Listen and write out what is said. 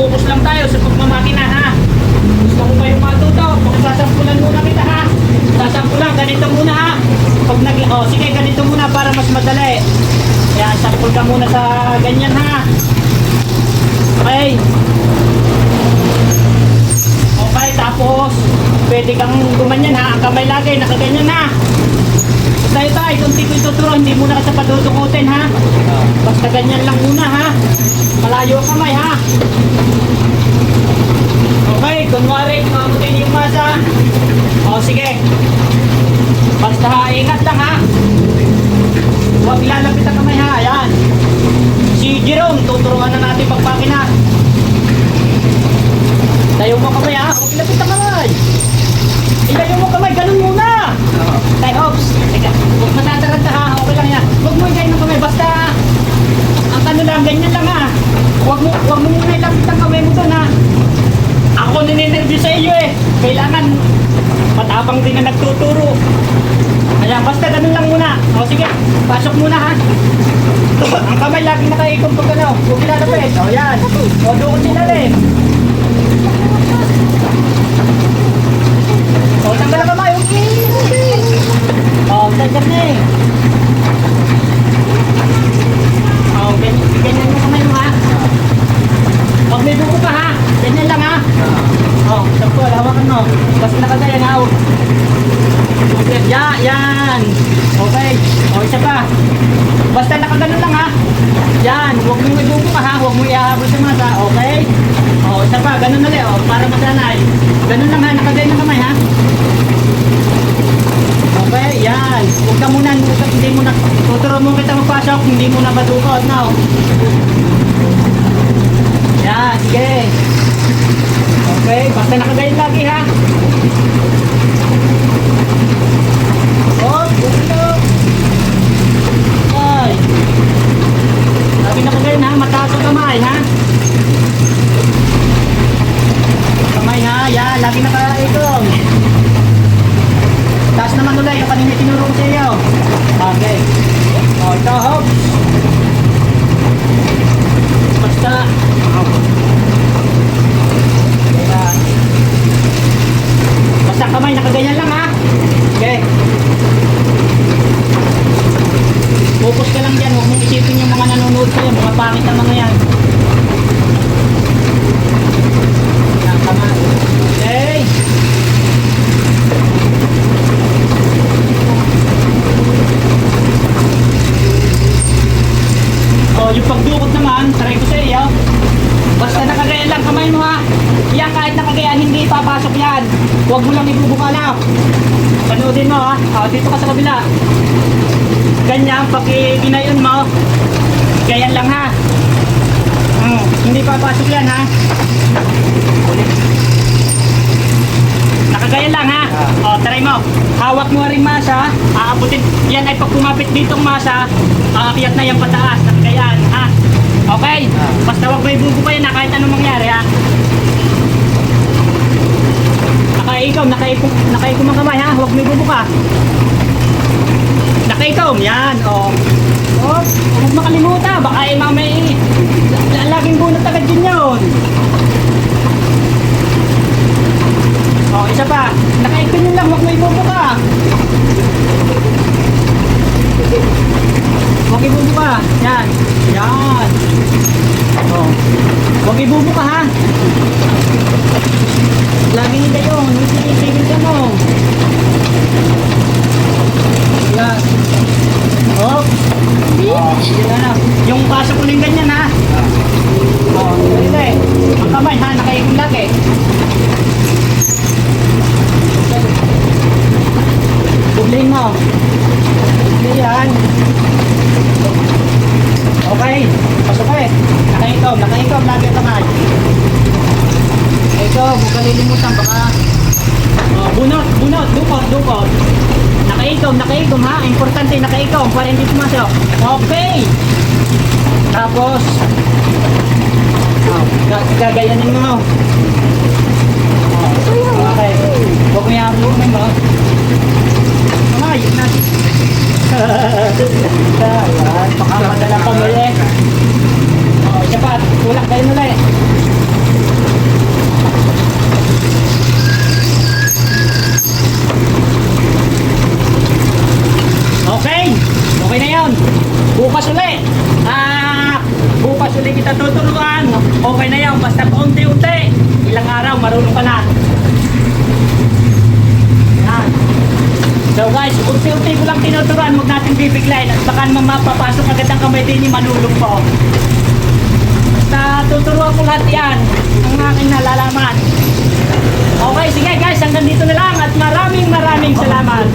focus lang tayo sa pagmamakina ha. Gusto ko kayong matuto. Pagsasampulan muna kita ha. Sasampulan, ganito muna ha. Pag nag... Oh, sige, ganito muna para mas madali. Yan, sampul ka muna sa ganyan ha. Okay. Okay, tapos pwede kang gumanyan ha. Ang kamay lagi, nakaganyan ha. Tayo tayo, kunti ko ituturo, hindi muna ka sa padudukutin ha. Basta ganyan lang muna ha. Malayo ang kamay ha. Okay, kunwari, kumamutin yung masa. O sige. Basta ha, ingat lang ha. Huwag ilalapit ang kamay ha. Ayan. Si Jerome, tuturuan na natin pagpakina. Tayo mo kamay ha. Huwag ilapit ang kamay. Ilayo mo kamay, ganun muna. Tay, ops. Teka, huwag matataranta ha. Okay lang yan. Huwag mo ilayo ng kamay. Basta, ang ano lang, ganyan lang ha. Huwag mo, huwag mo muna ilapit ang kamay mo doon ha. Ako nininterview sa iyo eh. Kailangan matapang din na nagtuturo. Ayan, basta ganun lang muna. O sige, pasok muna ha. ang kamay laging nakaikot pag ano. Huwag ilalapit. O yan. O doon sila rin. O tanggal ang kamay. Okay. O, tanggal na eh. O, ganyan, ganyan yung kamay mo ha. Huwag may buko ka ha. Ganyan lang ha. Oh, sampo, hawakan mo. Basta nakagaya nga. oh. Okay, ya, yan. Okay. O, isa pa. Basta nakaganon lang ha. Yan, huwag mong ibubo ka ha. Huwag mo iahabol sa mata. Okay? O, isa pa. Ganun na O, para masanay. Ganun lang ha. Nakagaya ng kamay ha. Okay, yan. Huwag ka muna, hindi mo na, tuturo mo kita magpasok, hindi mo na badukot, no? Yan, sige. Basta nakagayon lagi ha. Oh, gusto. Ay. Lagi nakagayon ha, mataas kamay ha. Kamay ha, yan, lagi nakaitong. Taas naman ulit yung kanina tinuro ko sa iyo. Okay. Oh, ito, hops. Basta. Kaya, basta kamay, nakaganyan lang ha. Okay. Focus ka lang dyan, huwag mong isipin yung mga nanonood sa'yo, mga pangit na mga yan. Yan, tama. Okay. Oh, yung pagdukot naman, try ko sa iyo. Basta nakagaya lang kamay mo ha. Yan kahit nakagaya, hindi papasok yan. Huwag mo lang ibubuka na. Panoodin mo ha. Oh, dito ka sa kabila. Ganyan, pag ginayon mo, ganyan lang ha. Hmm, hindi papasok yan ha. Nakagaya lang ha. O, try mo. Hawak mo rin masa. Aabutin. Yan ay pag kumapit ditong masa, aakyat na yan pataas. Nakagayaan ha. Okay? Basta wag may bubo kayo na kahit anong mangyari ha. Nakaikom, nakaikom, nakaikom ang kamay ha. Huwag may bubo ka. Nakaikom, yan. O. Oh, huwag makalimutan. Baka eh, mamay, la- laging bunot agad din yun. Oh, isa pa. Nakaikon yun lang, huwag mo ibubo ka. Huwag ibubo ka. Yan. Yan. Oh. Huwag ibubo ka ha. Laging hindi yun. Sisigil ka mo. Yan. Oh. Oh, sige na. Yung pasok uling ganyan ha. Oh, hindi. Ang kamay ha, nakaikon lagi. Buglayin mo. Buglayin yan. Okay. Pasok ka eh. Nakaikom. Nakaikom. Lagi kamay. Ito, huwag ka lilimutan. Baka... Oh, bunot. Bunot. Dukot. Dukot. Nakaikom. Nakaikom ha. Importante. Nakaikom. Para hindi pumasok. Okay. Tapos... Oh, ga- gagayanin mo. Oh, okay. Huwag mo yung mo. Ay, na. Ayan, baka madala pa muli. Oh, isa pa, tulak kayo muli. tuturuan, okay na yan. Basta paunti-unti. Ilang araw, marunong ka na. Yan. So guys, unti-unti ko lang tinuturuan, huwag natin bibiglayin at baka naman mapapasok agad ang kamay din ni Manulong po. Basta tuturuan ko lahat yan, ang aking nalalaman. Okay, sige guys, hanggang dito na lang at maraming maraming salamat.